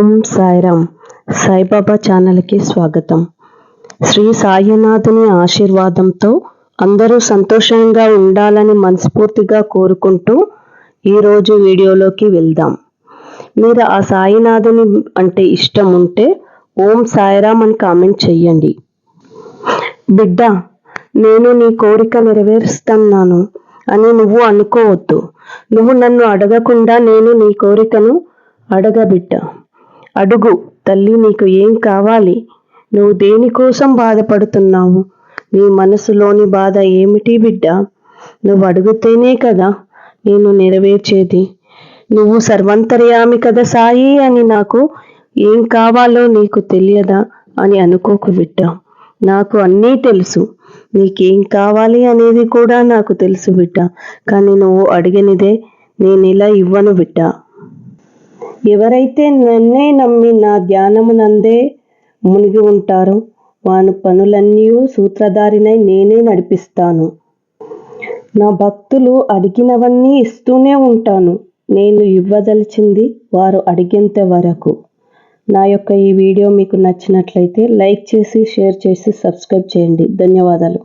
ఓం సాయిరామ్. సాయిబాబా ఛానల్కి స్వాగతం. శ్రీ సాయినాథుని ఆశీర్వాదంతో అందరూ సంతోషంగా ఉండాలని మనస్ఫూర్తిగా కోరుకుంటూ ఈరోజు వీడియోలోకి వెళ్దాం. మీరు ఆ సాయినాథుని అంటే ఇష్టం ఉంటే ఓం సాయిరామ్ అని కామెంట్ చెయ్యండి. బిడ్డ నేను నీ కోరిక నెరవేరుస్తున్నాను అని నువ్వు అనుకోవద్దు. నువ్వు నన్ను అడగకుండా నేను నీ కోరికను అడగబిడ్డ అడుగు తల్లి నీకు ఏం కావాలి? నువ్వు దేనికోసం బాధపడుతున్నావు? నీ మనసులోని బాధ ఏమిటి బిడ్డ? నువ్వు అడుగుతేనే కదా నేను నెరవేర్చేది. నువ్వు సర్వంతర్యామి కదా సాయి అని నాకు ఏం కావాలో నీకు తెలియదా అని అనుకోకు బిడ్డ. నాకు అన్నీ తెలుసు. నీకేం కావాలి అనేది కూడా నాకు తెలుసు బిడ్డ. కానీ నువ్వు అడిగినదే నేను ఇలా ఇవ్వను బిడ్డ. ఎవరైతే నన్నే నమ్మి నా ధ్యానమునందే మునిగి ఉంటారో వాని పనులన్నీ సూత్రధారినై నేనే నడిపిస్తాను. నా భక్తులు అడిగినవన్నీ ఇస్తూనే ఉంటాను. నేను ఇవ్వదలిచింది వారు అడిగేంత వరకు. నా యొక్క ఈ వీడియో మీకు నచ్చినట్లయితే లైక్ చేసి షేర్ చేసి సబ్స్క్రైబ్ చేయండి. ధన్యవాదాలు.